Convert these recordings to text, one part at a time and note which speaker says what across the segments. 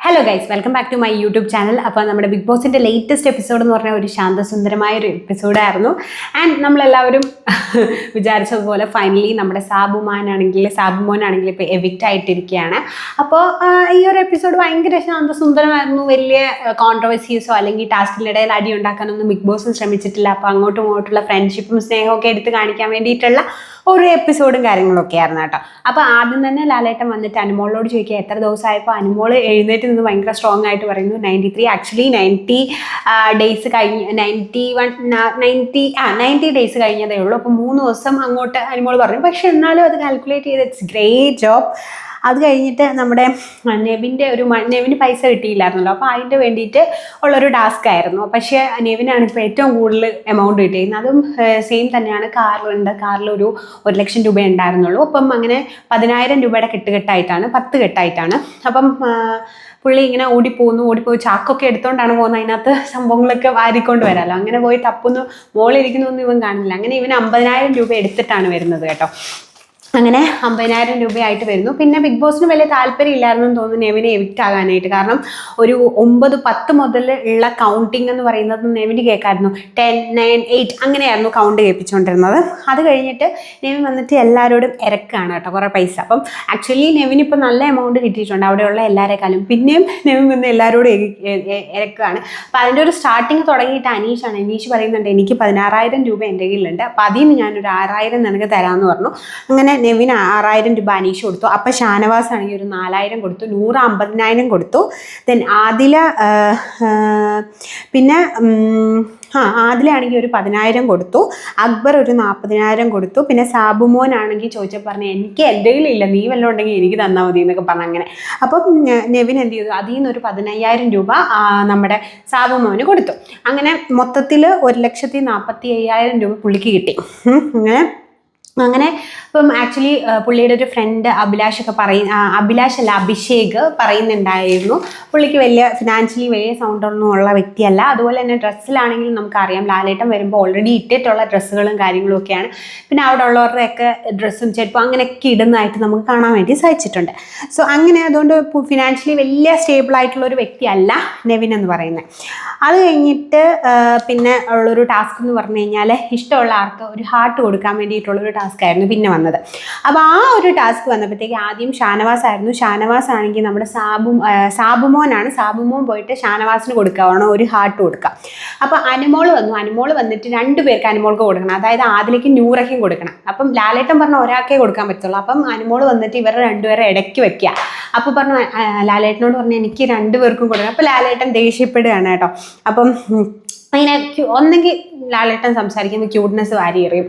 Speaker 1: Hello guys welcome back to my YouTube channel അപ്പോൾ നമ്മുടെ big ബോസിന്റെ ലേറ്റസ്റ്റ് എപ്പിസോഡ് എന്ന് പറഞ്ഞാൽ ഒരു ശാന്തസുന്ദരമായ ഒരു എപ്പിസോഡായിരുന്നു ആൻഡ് നമ്മളെല്ലാവരും വിചാരിച്ചതുപോലെ ഫൈനലി നമ്മുടെ സാബുമാനാണെങ്കിൽ സാബുമോനാണെങ്കിൽ ഇപ്പോൾ എവിക്റ്റ് ആയിട്ടിരിക്കുകയാണ്. അപ്പോൾ ഈ ഒരു എപ്പിസോഡ് ഭയങ്കര ശാന്തസുന്ദരമായിരുന്നു. വലിയ കോൺട്രവേഴ്സീസോ അല്ലെങ്കിൽ ടാസ്കിനിടയിൽ അടി ഉണ്ടാക്കാനൊന്നും ബിഗ് ബോസ് ശ്രമിച്ചിട്ടില്ല. അപ്പോൾ അങ്ങോട്ടും ഇങ്ങോട്ടുള്ള ഫ്രണ്ട്ഷിപ്പും സ്നേഹവും ഒക്കെ എടുത്ത് കാണിക്കാൻ വേണ്ടിയിട്ടുള്ള ഒരു എപ്പിസോഡും കാര്യങ്ങളൊക്കെ ആയിരുന്നു കേട്ടോ. അപ്പോൾ ആദ്യം തന്നെ ലാലേട്ടൻ വന്നിട്ട് അനുമോളോട് ചോദിക്കുക എത്ര ദിവസമായപ്പോൾ അനുമോൾ എഴുന്നേറ്റ് നിന്ന് ഭയങ്കര സ്ട്രോങ് ആയിട്ട് പറയുന്നു ninety three actually ninety days കഴിഞ്ഞ് നയന്റി വൺ നയന്റി ആ നയന്റി ഡേയ്സ് കഴിഞ്ഞതേ ഉള്ളൂ. അപ്പോൾ മൂന്ന് ദിവസം അങ്ങോട്ട് അനുമോൾ പറഞ്ഞു. പക്ഷെ എന്നാലും അത് കാൽക്കുലേറ്റ് ചെയ്ത് ഇറ്റ്സ് ഗ്രേറ്റ് ജോബ് അത് കഴിഞ്ഞിട്ട് നമ്മുടെ നെവിന്റെ ഒരു നെവിന് പൈസ കിട്ടിയില്ലായിരുന്നല്ലോ. അപ്പോൾ അതിന്റെ വേണ്ടിയിട്ട് ഉള്ളൊരു ടാസ്ക് ആയിരുന്നു. പക്ഷേ നെവിനാണ് ഇപ്പോൾ ഏറ്റവും കൂടുതൽ എമൗണ്ട് കിട്ടിയിരുന്നത്. അതും സെയിം തന്നെയാണ്. കാറിലുണ്ട് കാറിലൊരു ഒരു ലക്ഷം രൂപ ഉണ്ടായിരുന്നുള്ളൂ. അപ്പം അങ്ങനെ പതിനായിരം രൂപയുടെ കെട്ടുകെട്ടായിട്ടാണ് പത്ത് കെട്ടായിട്ടാണ്. അപ്പം പുള്ളി ഇങ്ങനെ ഓടിപ്പോകുന്നു ഓടിപ്പോയി ചാക്കൊക്കെ എടുത്തുകൊണ്ടാണ് പോകുന്നത്. അതിനകത്ത് സംഭവങ്ങളൊക്കെ വാരിക്കൊണ്ട് വരാമല്ലോ അങ്ങനെ പോയി തപ്പുന്നു. മോളിരിക്കുന്നു ഇവൻ കാണില്ല. അങ്ങനെ ഇവൻ അമ്പതിനായിരം രൂപ എടുത്തിട്ടാണ് വരുന്നത് കേട്ടോ. അങ്ങനെ അമ്പതിനായിരം രൂപയായിട്ട് വരുന്നു. പിന്നെ ബിഗ് ബോസിന് വലിയ താല്പര്യം ഇല്ലായിരുന്നു തോന്നുന്നു നെവിനെ എവിക്റ്റ് ആകാനായിട്ട്. കാരണം ഒരു ഒമ്പത് പത്ത് മുതൽ ഉള്ള കൗണ്ടിങ് എന്ന് പറയുന്നത് നെവിന് കേൾക്കായിരുന്നു ടെൻ നയൻ എയ്റ്റ് അങ്ങനെയായിരുന്നു കൗണ്ട് കേൾപ്പിച്ചുകൊണ്ടിരുന്നത്. അത് കഴിഞ്ഞിട്ട് നെവിൻ വന്നിട്ട് എല്ലാവരോടും ഇരക്കാണ് കേട്ടോ കുറേ പൈസ. അപ്പം ആക്ച്വലി നെവിന് ഇപ്പം നല്ല എമൗണ്ട് കിട്ടിയിട്ടുണ്ട്. അവിടെയുള്ള എല്ലാവരെക്കാളും പിന്നെയും നെവിൻ വന്ന് എല്ലാവരോടും ഇരക്കുകയാണ് അപ്പോൾ അതിന്റെ ഒരു സ്റ്റാർട്ടിങ് തുടങ്ങിയിട്ട് അനീഷാണ്. അനീഷ് പറയുന്നുണ്ട് എനിക്ക് പതിനാറായിരം രൂപ എന്റെ കയ്യിലുണ്ട്. അപ്പോൾ അതിൽ നിന്ന് ഞാനൊരു ആറായിരം നിനക്ക് തരാമെന്ന് പറഞ്ഞു. അങ്ങനെ നെവിൻ ആറായിരം രൂപ അനീഷ് കൊടുത്തു. അപ്പം ഷാനവാസ് ആണെങ്കിൽ ഒരു നാലായിരം കൊടുത്തു നൂറ് അമ്പതിനായിരം കൊടുത്തു. ദെൻ ആദില പിന്നെ ആ ആദിലാണെങ്കിൽ ഒരു പതിനായിരം കൊടുത്തു. അക്ബർ ഒരു നാൽപ്പതിനായിരം കൊടുത്തു. പിന്നെ സാബുമോൻ ആണെങ്കിൽ ചോദിച്ചാൽ പറഞ്ഞു എനിക്ക് എന്റെ കയ്യിലില്ല നീ വല്ലതും ഉണ്ടെങ്കിൽ എനിക്ക് തന്നാൽ മതി എന്നൊക്കെ പറഞ്ഞു അങ്ങനെ. അപ്പം നെവിൻ എന്ത് ചെയ്തു? അതിൽ നിന്ന് ഒരു പതിനയ്യായിരം രൂപ നമ്മുടെ സാബുമോന് കൊടുത്തു. അങ്ങനെ മൊത്തത്തിൽ ഒരു ലക്ഷത്തി നാൽപ്പത്തി അയ്യായിരം രൂപ പുള്ളിക്ക് കിട്ടി. അങ്ങനെ അങ്ങനെ ഇപ്പം ആക്ച്വലി പുള്ളിയുടെ ഒരു ഫ്രണ്ട് അഭിലാഷ് ഒക്കെ ആ, അഭിലാഷ് അല്ല അഭിഷേക് പറയുന്നുണ്ടായിരുന്നു. പുള്ളിക്ക് വലിയ ഫിനാൻഷ്യലി വലിയ സൗണ്ടൊന്നും ഉള്ള വ്യക്തിയല്ല. അതുപോലെ തന്നെ ഡ്രസ്സിലാണെങ്കിലും നമുക്കറിയാം ലാലേട്ടം വരുമ്പോൾ ഓൾറെഡി ഇട്ടിട്ടുള്ള ഡ്രസ്സുകളും കാര്യങ്ങളും ഒക്കെയാണ്. പിന്നെ അവിടെ ഉള്ളവരുടെയൊക്കെ ഡ്രസ്സും ചെരുപ്പും അങ്ങനെയൊക്കെ ഇടുന്നതായിട്ട് നമുക്ക് കാണാൻ വേണ്ടി സാധിച്ചിട്ടുണ്ട്. സോ അങ്ങനെ അതുകൊണ്ട് ഫിനാൻഷ്യലി വലിയ സ്റ്റേബിൾ ആയിട്ടുള്ള ഒരു വ്യക്തിയല്ല നെവിൻ എന്ന് പറയുന്നത്. അത് കഴിഞ്ഞിട്ട് പിന്നെ ഉള്ളൊരു ടാസ്ക് എന്ന് പറഞ്ഞു കഴിഞ്ഞാൽ ഇഷ്ടമുള്ള ആൾക്ക് ഒരു ഹാർട്ട് കൊടുക്കാൻ വേണ്ടിയിട്ടുള്ളൊരു ടാസ്ക് ആയിരുന്നു പിന്നെ വന്നത്. അപ്പോൾ ആ ഒരു ടാസ്ക് വന്നപ്പോഴത്തേക്ക് ആദ്യം ഷാനവാസ് ആയിരുന്നു ഷാനവാസ് ആണെങ്കിൽ നമ്മുടെ സാബു സാബുമോനാണ്. സാബുമോൻ പോയിട്ട് ഷാനവാസിന് കൊടുക്കുകയാണോ ഒരു ഹാർട്ട് കൊടുക്കുക. അപ്പോൾ അനുമോൾ വന്നു. അനുമോൾ വന്നിട്ട് രണ്ട് പേർക്ക് അനുമോൾക്ക് കൊടുക്കണം. അതായത് ആദിലേക്ക് നൂറയ്ക്കും കൊടുക്കണം. അപ്പം ലാലേട്ടൻ പറഞ്ഞ ഒരാൾക്കേ കൊടുക്കാൻ പറ്റുള്ളൂ. അപ്പം അനുമോൾ വന്നിട്ട് ഇവരുടെ രണ്ടുപേരെ ഇടയ്ക്ക് വെക്കുക. അപ്പോൾ പറഞ്ഞു ലാലേട്ടനോട് പറഞ്ഞു എനിക്ക് രണ്ടുപേർക്കും കൊടുക്കണം. അപ്പോൾ ലാലേട്ടൻ ദേഷ്യപ്പെടുകയാണ് കേട്ടോ. അപ്പം അതിനെ ഒന്നെങ്കിൽ ലാലേട്ടൻ സംസാരിക്കുമ്പോൾ ക്യൂട്ട്നെസ് വാരി എറിയും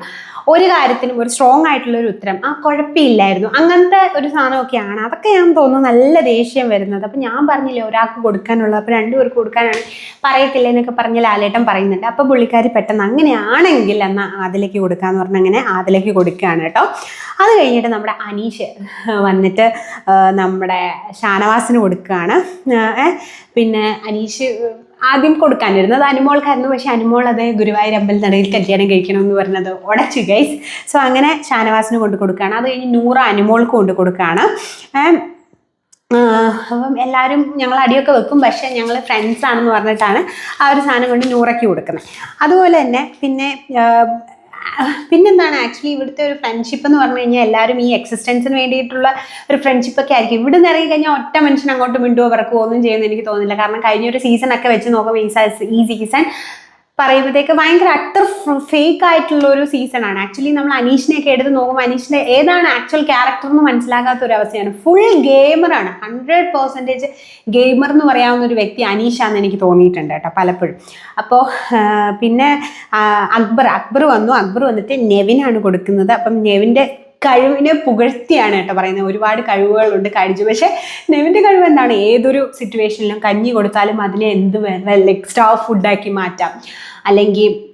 Speaker 1: ഒരു കാര്യത്തിനും ഒരു സ്ട്രോങ് ആയിട്ടുള്ള ഒരു ഉത്തരം ആ കുഴപ്പമില്ലായിരുന്നു. അങ്ങനത്തെ ഒരു സാധനമൊക്കെയാണ്. അതൊക്കെ ഞാൻ തോന്നുന്നു നല്ല ദേഷ്യം വരുന്നത്. അപ്പം ഞാൻ പറഞ്ഞില്ലേ ഒരാൾക്ക് കൊടുക്കാനുള്ളത് അപ്പം രണ്ടുപേർക്ക് കൊടുക്കാനാണ് പറയത്തില്ല എന്നൊക്കെ പറഞ്ഞ് ലാലേട്ടൻ പറയുന്നുണ്ട്. അപ്പം പുള്ളിക്കാരി പെട്ടെന്ന് അങ്ങനെയാണെങ്കിൽ എന്നാൽ ആദിലേക്ക് കൊടുക്കാന്ന് പറഞ്ഞ് അങ്ങനെ ആദിലേക്ക് കൊടുക്കുകയാണ് കേട്ടോ. അത് കഴിഞ്ഞിട്ട് നമ്മുടെ അനീഷ് വന്നിട്ട് നമ്മുടെ ഷാനവാസിന് കൊടുക്കുകയാണ്. പിന്നെ അനീഷ് ആദ്യം കൊടുക്കാനിരുന്നത് അനുമോൾക്കായിരുന്നു. പക്ഷെ അനുമോൾ അത് ഗുരുവായൂർ അമ്പലനടയിൽ കല്യാണം കഴിക്കണമെന്ന് പറഞ്ഞത് ഉടച്ചു ഗൈസ് സോ അങ്ങനെ ഷാനവാസിന് കൊണ്ട് കൊടുക്കുകയാണ്. അത് കഴിഞ്ഞ് നൂറ് അനുമോൾക്ക് കൊണ്ട് കൊടുക്കുകയാണ്. അപ്പം എല്ലാവരും ഞങ്ങൾ അടിയൊക്കെ വെക്കും. പക്ഷേ ഞങ്ങൾ ഫ്രണ്ട്സ് ആണെന്ന് പറഞ്ഞിട്ടാണ് ആ ഒരു സാധനം കൊണ്ട് നൂറയ്ക്ക് കൊടുക്കുന്നത്. അതുപോലെ തന്നെ പിന്നെ പിന്നെന്താണ് ആക്ച്വലി ഇവിടുത്തെ ഒരു ഫ്രണ്ട്ഷിപ്പ് എന്ന് പറഞ്ഞു കഴിഞ്ഞാൽ എല്ലാവരും ഈ എക്സിസ്റ്റൻസിന് വേണ്ടിയിട്ടുള്ള ഒരു ഫ്രണ്ട്ഷിപ്പ് ഒക്കെ ആയിരിക്കും. ഇവിടെ നിന്ന് ഇറങ്ങി കഴിഞ്ഞാൽ ഒറ്റ മനുഷ്യൻ അങ്ങോട്ട് മിണ്ടുവോ പറക്കുവോ ഒന്നും ചെയ്യുമെന്ന് എനിക്ക് തോന്നുന്നില്ല. കാരണം കഴിഞ്ഞ ഒരു സീസൺ ഒക്കെ വെച്ച് നോക്കുമ്പോൾ ഈ ഈ സീസൺ പറയുമ്പോഴത്തേക്ക് ഭയങ്കര അത്ര ഫേക്ക് ആയിട്ടുള്ള ഒരു സീസൺ ആണ്. ആക്ച്വലി നമ്മൾ അനീഷിനെയൊക്കെ എടുത്ത് നോക്കുമ്പോൾ അനീഷിന്റെ ഏതാണ് ആക്ച്വൽ ക്യാരക്ടർ എന്ന് മനസ്സിലാകാത്ത ഒരു അവസ്ഥയാണ് ഫുൾ ഗെയിമറാണ് ഹൺഡ്രഡ് പെർസെന്റേജ് ഗെയിമർ എന്ന് പറയാവുന്ന ഒരു വ്യക്തി അനീഷാന്ന് എനിക്ക് തോന്നിയിട്ടുണ്ട് കേട്ടോ പലപ്പോഴും. അപ്പോൾ പിന്നെ അക്ബർ അക്ബർ വന്നു. അക്ബർ വന്നിട്ട് നെവിനാണ് കൊടുക്കുന്നത്. അപ്പം നെവിന്റെ കഴിവിനെ പുകഴ്ത്തിയാണ് കേട്ടോ പറയുന്നത്. ഒരുപാട് കഴിവുകളുണ്ട് കഴിച്ചു. പക്ഷേ നെവിന്റെ കഴിവ് എന്താണ്? ഏതൊരു സിറ്റുവേഷനിലും കഞ്ഞി കൊടുത്താലും അതിനെ എന്ത് എക്സ്ട്രാ ഫുഡാക്കി മാറ്റാം. അല്ലെങ്കിൽ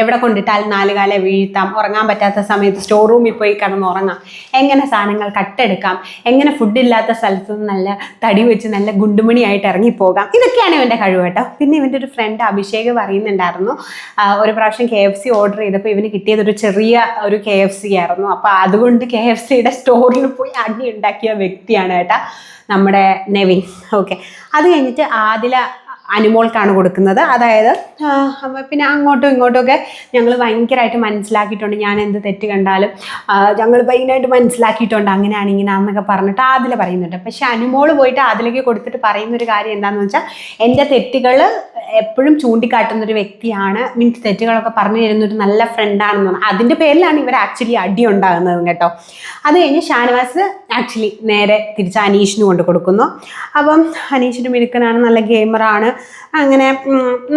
Speaker 1: എവിടെ കൊണ്ടിട്ടാൽ നാലുകാലെ വീഴ്ത്താം. ഉറങ്ങാൻ പറ്റാത്ത സമയത്ത് സ്റ്റോർ റൂമിൽ പോയി കിടന്ന് ഉറങ്ങാം. എങ്ങനെ സാധനങ്ങൾ കട്ടെടുക്കാം എങ്ങനെ ഫുഡില്ലാത്ത സ്ഥലത്ത് നല്ല തടി വെച്ച് നല്ല ഗുണ്ടുമണിയായിട്ട് ഇറങ്ങിപ്പോകാം? ഇതൊക്കെയാണ് ഇവന്റെ കഴിവ് കേട്ടോ. പിന്നെ ഇവന്റെ ഒരു ഫ്രണ്ട് അഭിഷേക് പറയുന്നുണ്ടായിരുന്നു. ഒരു പ്രാവശ്യം കെ എഫ് സി ഓർഡർ ചെയ്തപ്പോൾ ഇവന് കിട്ടിയത് ഒരു ചെറിയ ഒരു കെ എഫ് സി ആയിരുന്നു. അപ്പോൾ അതുകൊണ്ട് കെ എഫ് സിയുടെ സ്റ്റോറിൽ പോയി അടി ഉണ്ടാക്കിയ വ്യക്തിയാണ് കേട്ടോ നമ്മുടെ നെവിൻ. ഓക്കെ അത് കഴിഞ്ഞിട്ട് ആദില അനുമോൾക്കാണ് കൊടുക്കുന്നത്. അതായത് പിന്നെ അങ്ങോട്ടും ഇങ്ങോട്ടും ഒക്കെ ഞങ്ങൾ ഭയങ്കരമായിട്ട് മനസ്സിലാക്കിയിട്ടുണ്ട് ഞാൻ എന്ത് തെറ്റ് കണ്ടാലും. ഞങ്ങൾ ഭയങ്കരമായിട്ട് മനസ്സിലാക്കിയിട്ടുണ്ട് അങ്ങനെയാണ് ഇങ്ങനെയാണെന്നൊക്കെ പറഞ്ഞിട്ട് അതിൽ പറയുന്നുണ്ട്. പക്ഷെ അനുമോൾ പോയിട്ട് അതിലേക്ക് കൊടുത്തിട്ട് പറയുന്നൊരു കാര്യം എന്താണെന്ന് വെച്ചാൽ എന്റെ തെറ്റുകൾ എപ്പോഴും ചൂണ്ടിക്കാട്ടുന്ന ഒരു വ്യക്തിയാണ്. മീൻസ് തെറ്റുകളൊക്കെ പറഞ്ഞു തരുന്ന ഒരു നല്ല ഫ്രണ്ടാണെന്ന് പറഞ്ഞു അതിന്റെ പേരിലാണ് ഇവർ ആക്ച്വലി അടി ഉണ്ടാകുന്നത് കേട്ടോ. അത് കഴിഞ്ഞ് ഷാനവാസ് ആക്ച്വലി നേരെ തിരിച്ച് അനീഷിന് കൊണ്ട് കൊടുക്കുന്നു. അപ്പം അനീഷിന് മിടുക്കനാണ് നല്ല ഗെയിമറാണ് അങ്ങനെ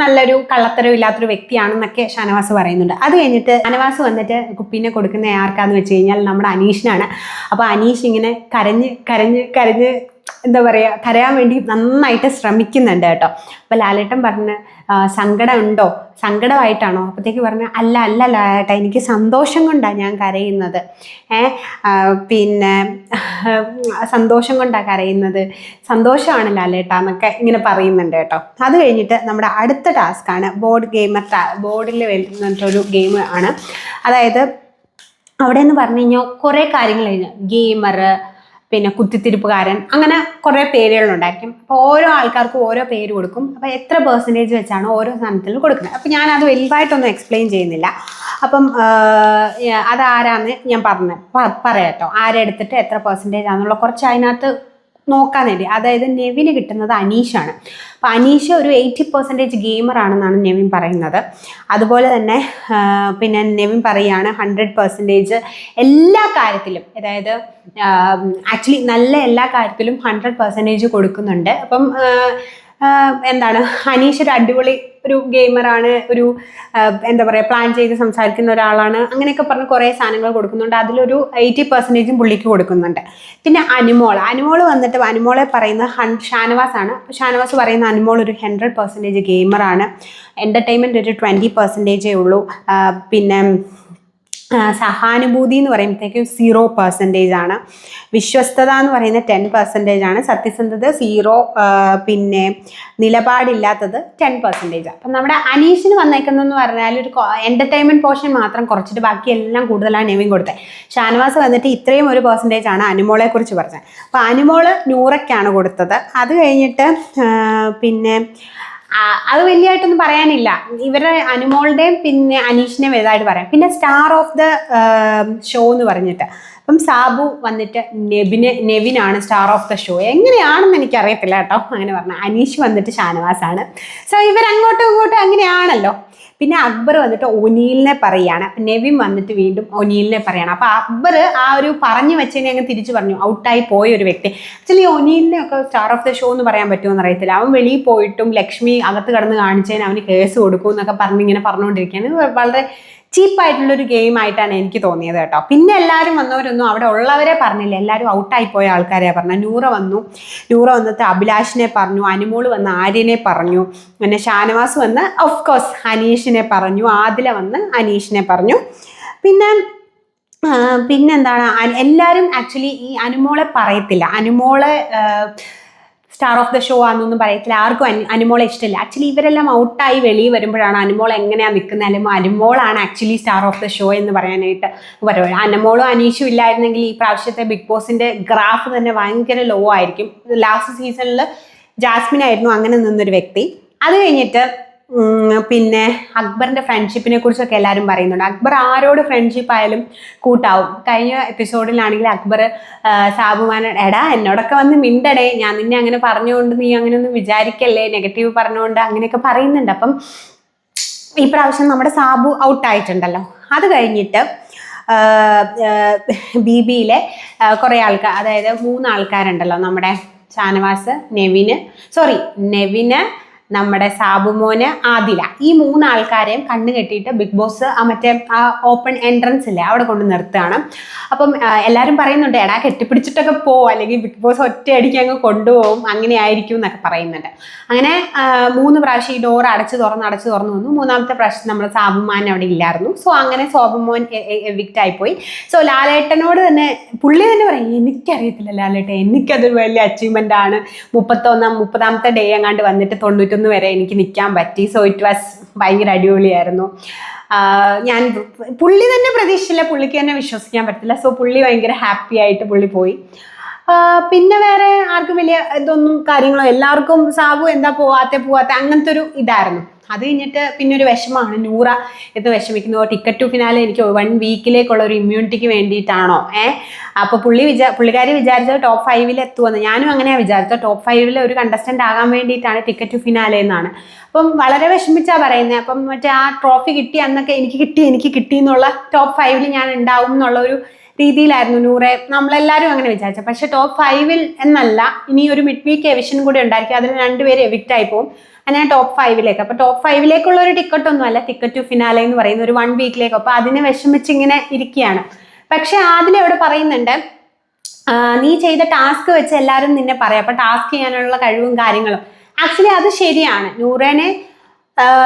Speaker 1: നല്ലൊരു കള്ളത്തരം ഇല്ലാത്തൊരു വ്യക്തിയാണെന്നൊക്കെ ഷാനവാസ് പറയുന്നുണ്ട്. അത് കഴിഞ്ഞിട്ട് ഷാനവാസ് വന്നിട്ട് കുപ്പീനെ കൊടുക്കുന്ന ആർക്കാന്ന് വെച്ച് കഴിഞ്ഞാൽ നമ്മുടെ അനീഷിനാണ്. അപ്പോൾ അനീഷ് ഇങ്ങനെ കരഞ്ഞ് കരഞ്ഞ് കരഞ്ഞ് എന്താ പറയുക തരാൻ വേണ്ടി നന്നായിട്ട് ശ്രമിക്കുന്നുണ്ട് കേട്ടോ. അപ്പോൾ ലാലേട്ടൻ പറഞ്ഞ് "ആ, സങ്കടം ഉണ്ടോ സങ്കടമായിട്ടാണോ? അപ്പോഴത്തേക്ക് പറഞ്ഞു അല്ല അല്ല ലാലേട്ട എനിക്ക് സന്തോഷം കൊണ്ടാണ് ഞാൻ കരയുന്നത്. ഏ പിന്നെ സന്തോഷം കൊണ്ടാണ് കരയുന്നത്. സന്തോഷമാണ് ലാലേട്ട എന്നൊക്കെ ഇങ്ങനെ പറയുന്നുണ്ട് കേട്ടോ. അത് കഴിഞ്ഞിട്ട് നമ്മുടെ അടുത്ത ടാസ്ക്കാണ് ബോർഡ് ഗെയിമർ ബോർഡിൽ വരുന്നിട്ടൊരു ഗെയിം ആണ്. അതായത് അവിടെ എന്ന് പറഞ്ഞു കഴിഞ്ഞാൽ കുറേ കാര്യങ്ങൾ ഗെയിമർ പിന്നെ കുത്തിത്തിരിപ്പുകാരൻ അങ്ങനെ കുറേ പേരുകളുണ്ടായിരിക്കും. അപ്പോൾ ഓരോ ആൾക്കാർക്കും ഓരോ പേര് കൊടുക്കും. അപ്പോൾ എത്ര പെർസെന്റേജ് വെച്ചാണ് ഓരോ സാധനത്തിലും കൊടുക്കുന്നത്. അപ്പോൾ ഞാനത് വലുതായിട്ടൊന്നും എക്സ്പ്ലെയിൻ ചെയ്യുന്നില്ല. അപ്പം അതാരാന്ന് ഞാൻ പറഞ്ഞു പറയാട്ടോ ആരെടുത്തിട്ട് എത്ര പെർസെന്റേജ് ആണെന്നുള്ള കുറച്ച് അതിനകത്ത് നോക്കാൻ വേണ്ടി അതായത് നെവിന് കിട്ടുന്നത് അനീഷാണ്. അപ്പോൾ അനീഷ് ഒരു എയ്റ്റി പെർസെന്റേജ് ഗെയിമർ ആണെന്നാണ് നെവിൻ പറയുന്നത്. അതുപോലെ തന്നെ പിന്നെ നെവിൻ പറയുകയാണ് ഹൺഡ്രഡ് പെർസെന്റേജ് എല്ലാ കാര്യത്തിലും അതായത് ആക്ച്വലി നല്ല എല്ലാ കാര്യത്തിലും ഹൺഡ്രഡ് പെർസെന്റേജ് കൊടുക്കുന്നുണ്ട്. അപ്പം എന്താണ് അനീഷ് ഒരു അടിപൊളി ഒരു ഗെയിമറാണ് ഒരു എന്താ പറയുക പ്ലാൻ ചെയ്ത് സംസാരിക്കുന്ന ഒരാളാണ്. അങ്ങനെയൊക്കെ പറഞ്ഞ് കുറേ സാധനങ്ങൾ കൊടുക്കുന്നുണ്ട്. അതിലൊരു എയ്റ്റി പെർസെന്റേജും പുള്ളിക്ക് കൊടുക്കുന്നുണ്ട്. പിന്നെ അനുമോൾ അനുമോൾ വന്നിട്ട് അനുമോളെ പറയുന്ന ഹൺ ഷാനവാസ് ആണ്. ഷാനവാസ് പറയുന്ന അനുമോൾ ഒരു ഹൺഡ്രഡ് പെർസെന്റേജ് ഗെയിമറാണ് എന്റർടൈൻമെന്റ് ഒരു ട്വന്റി പെർസെന്റേജേ ഉള്ളൂ. പിന്നെ സഹാനുഭൂതി എന്ന് പറയുമ്പോഴത്തേക്കും സീറോ പെർസെന്റേജ് ആണ്. വിശ്വസ്തത എന്ന് പറയുന്നത് ടെൻ പെർസെന്റേജ് ആണ്. സത്യസന്ധത സീറോ പിന്നെ നിലപാടില്ലാത്തത് ടെൻ പെർസെന്റേജ് അപ്പം നമ്മുടെ അനീഷിന് വന്നേക്കുന്നതെന്ന് പറഞ്ഞാൽ ഒരു എന്റർടൈൻമെന്റ് പോർഷൻ മാത്രം കുറച്ചിട്ട് ബാക്കി എല്ലാം കൂടുതലാണ് നെവിൻ കൊടുത്തത്. ഷാനവാസ് വന്നിട്ട് ഇത്രയും ഒരു പെർസെന്റേജ് ആണ് അനുമോളെ കുറിച്ച് പറഞ്ഞത്. അപ്പോൾ അനുമോൾ നൂറയ്ക്കാണ് കൊടുത്തത്. അത് കഴിഞ്ഞിട്ട് പിന്നെ അത് വലിയതായിട്ടൊന്നും പറയാനില്ല. ഇവരുടെ അനുമോളുടെയും പിന്നെ അനീഷിനെയും വലുതായിട്ട് പറയാം. പിന്നെ സ്റ്റാർ ഓഫ് ദ ഷോ എന്ന് പറഞ്ഞിട്ട്. അപ്പം സാബു വന്നിട്ട് നെബിന് നെവിനാണ് സ്റ്റാർ ഓഫ് ദ ഷോ എങ്ങനെയാണെന്ന് എനിക്കറിയത്തില്ല കേട്ടോ. അങ്ങനെ പറഞ്ഞു അനീഷ് വന്നിട്ട് ഷാനവാസാണ്. സോ ഇവരങ്ങോട്ടും ഇങ്ങോട്ടും അങ്ങനെയാണല്ലോ. പിന്നെ അക്ബർ വന്നിട്ട് ഒനീലിനെ പറയാണ്. നെവിൻ വന്നിട്ട് വീണ്ടും ഒനീലിനെ പറയാണ്. അപ്പോൾ അക്ബർ ആ ഒരു പറഞ്ഞു വെച്ചതിനെ അങ്ങ് തിരിച്ചു പറഞ്ഞു. ഔട്ടായി പോയ ഒരു വ്യക്തി. ആക്ച്വലി ഒനീലിനെ ഒക്കെ സ്റ്റാർ ഓഫ് ദ ഷോ എന്ന് പറയാൻ പറ്റുമോ അറിയത്തില്ല. അവൻ വെളിയിൽ പോയിട്ടും ലക്ഷ്മി അകത്ത് കടന്ന് കാണിച്ചതിന് അവന് കേസ് കൊടുക്കും എന്നൊക്കെ പറഞ്ഞ് ഇങ്ങനെ പറഞ്ഞുകൊണ്ടിരിക്കുകയാണ് വളരെ ചീപ്പായിട്ടുള്ളൊരു ഗെയിം ആയിട്ടാണ് എനിക്ക് തോന്നിയത് കേട്ടോ. പിന്നെ എല്ലാവരും വന്നവരൊന്നും അവിടെ ഉള്ളവരെ പറഞ്ഞില്ല. എല്ലാവരും ഔട്ടായി പോയ ആൾക്കാരെ പറഞ്ഞു നൂറ വന്നു. നൂറ വന്നിട്ട് അഭിലാഷിനെ പറഞ്ഞു. അനുമോൾ വന്ന് ആര്യനെ പറഞ്ഞു. പിന്നെ ഷാനവാസ് വന്ന് ഓഫ് കോഴ്സ് അനീഷിനെ പറഞ്ഞു. ആദില വന്ന് അനീഷിനെ പറഞ്ഞു. പിന്നെ പിന്നെന്താണ്? എല്ലാവരും ആക്ച്വലി ഈ അനുമോളെ പറയത്തില്ല. അനുമോളെ സ്റ്റാർ ഓഫ് ദ ഷോ ആണെന്നൊന്നും പറയത്തില്ല. ആർക്കും അനു അനുമോളെ ഇഷ്ടമില്ല. ആക്ച്വലി ഇവരെല്ലാം ഔട്ടായി വെളിയിൽ വരുമ്പോഴാണ് അനുമോൾ എങ്ങനെയാണ് നിൽക്കുന്നത്. അല്ലെങ്കിൽ അനുമോളാണ് actually star of the show എന്ന് പറയാനായിട്ട് പറയുന്നത് അനുമോളും അനീഷും ഇല്ലായിരുന്നെങ്കിൽ ഈ പ്രാവശ്യത്തെ ബിഗ് ബോസിന്റെ ഗ്രാഫ് തന്നെ ഭയങ്കര ലോ ആയിരിക്കും. ലാസ്റ്റ് സീസണിൽ ജാസ്മിൻ ആയിരുന്നു അങ്ങനെ നിന്നൊരു വ്യക്തി. അത് കഴിഞ്ഞിട്ട് പിന്നെ അക്ബറിന്റെ ഫ്രണ്ട്ഷിപ്പിനെ കുറിച്ചൊക്കെ എല്ലാവരും പറയുന്നുണ്ട്. അക്ബർ ആരോട് ഫ്രണ്ട്ഷിപ്പ് ആയാലും കൂട്ടാവും. കഴിഞ്ഞ എപ്പിസോഡിലാണെങ്കിൽ അക്ബർ സാബുമാന എടാ എന്നോടൊക്കെ വന്ന് മിണ്ടടേ. ഞാൻ നിന്നെ അങ്ങനെ പറഞ്ഞുകൊണ്ട് നീ അങ്ങനെ ഒന്നും വിചാരിക്കല്ലേ? നെഗറ്റീവ് പറഞ്ഞുകൊണ്ട് അങ്ങനെയൊക്കെ പറയുന്നുണ്ട്. അപ്പം ഈ പ്രാവശ്യം നമ്മുടെ സാബു ഔട്ടായിട്ടുണ്ടല്ലോ അത് കഴിഞ്ഞിട്ട് ബി ബിയിലെ കുറേ ആൾക്കാർ അതായത് മൂന്ന് ആൾക്കാരുണ്ടല്ലോ നമ്മുടെ ഷാനവാസ് നെവിന് സോറി നെവിന് നമ്മുടെ സാബുമോന് ആദില. ഈ മൂന്ന് ആൾക്കാരെയും കണ്ണു കെട്ടിയിട്ട് ബിഗ് ബോസ് ആ മറ്റേ ആ ഓപ്പൺ എൻട്രൻസ് ഇല്ലേ അവിടെ കൊണ്ട് നിർത്തുകയാണ്. അപ്പം എല്ലാവരും പറയുന്നുണ്ട് എടാ കെട്ടിപ്പിടിച്ചിട്ടൊക്കെ പോ. അല്ലെങ്കിൽ ബിഗ് ബോസ് ഒറ്റയടിക്ക് അങ്ങ് കൊണ്ടുപോകും. അങ്ങനെ ആയിരിക്കും എന്നൊക്കെ പറയുന്നുണ്ട്. അങ്ങനെ മൂന്ന് പ്രാവശ്യം ഈ ഡോർ അടച്ച് തുറന്ന് അടച്ച് തുറന്ന് വന്നു. മൂന്നാമത്തെ പ്രാവശ്യം നമ്മുടെ സാബുമാൻ അവിടെ ഇല്ലായിരുന്നു. സോ അങ്ങനെ സോബുമോൻ എവിക്റ്റ് ആയിപ്പോയി. സോ ലാലേട്ടനോട് തന്നെ പുള്ളി തന്നെ പറയും എനിക്കറിയത്തില്ല ലാലേട്ടൻ എനിക്കതൊരു വലിയ അച്ചീവ്മെന്റ് ആണ്. മുപ്പത്തൊന്നാം മുപ്പതാമത്തെ ഡേ എങ്ങാണ്ട് വന്നിട്ട് തൊണ്ണൂറ്റൊന്ന് വരെ എനിക്ക് നിൽക്കാൻ പറ്റി. സോ ഇറ്റ് വാസ് ഭയങ്കര അടിപൊളിയായിരുന്നു. ഞാൻ പുള്ളി തന്നെ പ്രതീക്ഷിച്ചില്ല. പുള്ളിക്ക് തന്നെ വിശ്വസിക്കാൻ പറ്റില്ല സോ പുള്ളി ഭയങ്കര ഹാപ്പി ആയിട്ട് പുള്ളി പോയി. പിന്നെ വേറെ ആർക്കും വലിയ ഇതൊന്നും കാര്യങ്ങളോ എല്ലാവർക്കും സാബു എന്താ പോവാത്തെ പോവാത്തെ അങ്ങനത്തെ ഒരു ഇതായിരുന്നു. അത് കഴിഞ്ഞിട്ട് പിന്നെ ഒരു വിഷമമാണ്. നൂറ എന്ന് വിഷമിക്കുന്നു. ടിക്കറ്റ് ടു ഫിനാലെ എനിക്ക് വൺ വീക്കിലേക്കുള്ള ഒരു ഇമ്മ്യൂണിറ്റിക്ക് വേണ്ടിയിട്ടാണോ? ഏ? അപ്പോൾ പുള്ളി വിചാ പുള്ളിക്കാരി വിചാരിച്ചത് ടോപ്പ് ഫൈവിൽ എത്തുമെന്ന്. ഞാനും അങ്ങനെയാണ് വിചാരിച്ചത്. ടോപ്പ് ഫൈവിൽ ഒരു കണ്ടസ്റ്റന്റ് ആകാൻ വേണ്ടിയിട്ടാണ് ടിക്കറ്റ് ടു ഫിനാലെ എന്നാണ്. അപ്പം വളരെ വിഷമിച്ചാ പറയുന്നത് അപ്പം മറ്റേ ആ ട്രോഫി കിട്ടി അന്നൊക്കെ എനിക്ക് കിട്ടി എനിക്ക് കിട്ടി എന്നുള്ള ടോപ്പ് ഫൈവിൽ ഞാൻ ഉണ്ടാവും എന്നുള്ള ഒരു രീതിയിലായിരുന്നു നൂറെ. നമ്മളെല്ലാവരും അങ്ങനെ വിചാരിച്ചത്. പക്ഷേ ടോപ്പ് ഫൈവിൽ എന്നല്ല ഇനി ഒരു മിഡ് വീക്ക് എവിഷൻ കൂടി ഉണ്ടായിരിക്കും. അതിൽ രണ്ടുപേര് എവിക്റ്റ് ആയി പോകും അങ്ങനെ ടോപ്പ് ഫൈവിലേക്ക് അപ്പോൾ ടോപ്പ് ഫൈവിലേക്കുള്ള ഒരു ടിക്കറ്റ് ഒന്നും അല്ല. ടിക്കറ്റ് ടു ഫിനാലെ എന്ന് പറയുന്ന ഒരു വൺ വീക്കിലേക്ക് അപ്പോൾ അതിനെ വിഷമിച്ച് ഇങ്ങനെ ഇരിക്കുകയാണ്. പക്ഷേ ആദ്യം അവിടെ പറയുന്നുണ്ട് നീ ചെയ്ത ടാസ്ക് വെച്ച് എല്ലാവരും നിന്നെ പറയാം. അപ്പൊ ടാസ്ക് ചെയ്യാനുള്ള കഴിവും കാര്യങ്ങളും. ആക്ച്വലി അത് ശരിയാണ്. നൂറേനെ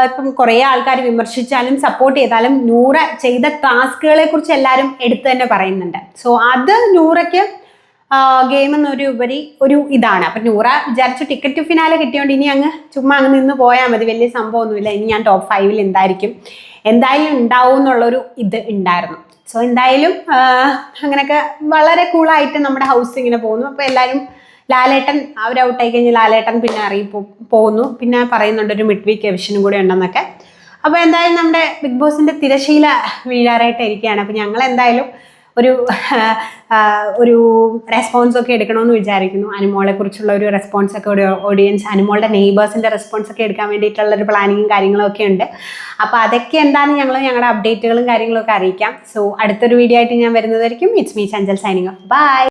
Speaker 1: ഇപ്പം കുറേ ആൾക്കാർ വിമർശിച്ചാലും സപ്പോർട്ട് ചെയ്താലും നൂറ ചെയ്ത ടാസ്കുകളെ കുറിച്ച് എല്ലാവരും എടുത്തു തന്നെ പറയുന്നുണ്ട്. സോ അത് നൂറയ്ക്ക് ഗെയിം എന്നൊരു ഉപരി ഒരു ഇതാണ്. അപ്പം നൂറ വിചാരിച്ചു ടിക്കറ്റ് ഫിനാലെ കിട്ടിയോണ്ട് ഇനി അങ്ങ് ചുമ്മാ അങ്ങ് നിന്ന് പോയാൽ മതി. വലിയ സംഭവമൊന്നുമില്ല. ഇനി ഞാൻ ടോപ്പ് ഫൈവിൽ എന്തായിരിക്കും? എന്തായാലും ഉണ്ടാവും എന്നുള്ളൊരു ഇത് ഉണ്ടായിരുന്നു. സോ എന്തായാലും അങ്ങനെയൊക്കെ വളരെ കൂളായിട്ട് നമ്മുടെ ഹൗസ് ഇങ്ങനെ പോകുന്നു. അപ്പോൾ എല്ലാവരും ലാലേട്ടൻ അവർ ഔട്ടായി കഴിഞ്ഞ് ലാലേട്ടൻ പിന്നെ അറിയിപ്പോ പോകുന്നു. പിന്നെ പറയുന്നുണ്ട് ഒരു മിഡ് വീക്ക് എവിഷനും കൂടെ ഉണ്ടെന്നൊക്കെ. അപ്പോൾ എന്തായാലും നമ്മുടെ ബിഗ് ബോസിന്റെ തിരശീല വീഴാറായിട്ട് ഇരിക്കുകയാണ് അപ്പോൾ ഞങ്ങൾ എന്തായാലും ഒരു ഒരു റെസ്പോൺസ് ഒക്കെ എടുക്കണമെന്ന് വിചാരിക്കുന്നു. അനുമോളെ കുറിച്ചുള്ള ഒരു റെസ്പോൺസ് ഒക്കെ ഒരു ഓഡിയൻസ് അനുമോളുടെ നെയ്ബേഴ്സിന്റെ റെസ്പോൺസ് ഒക്കെ എടുക്കാൻ വേണ്ടിയിട്ടുള്ള ഒരു പ്ലാനിങ്ങും കാര്യങ്ങളും ഒക്കെ ഉണ്ട്. അപ്പോൾ അതൊക്കെ എന്താണെന്ന് ഞങ്ങൾ ഞങ്ങളുടെ അപ്ഡേറ്റുകളും കാര്യങ്ങളൊക്കെ അറിയിക്കാം. സോ അടുത്തൊരു വീഡിയോ ആയിട്ട് ഞാൻ വരുന്നതായിരിക്കും. It's me Chanchal signing off bye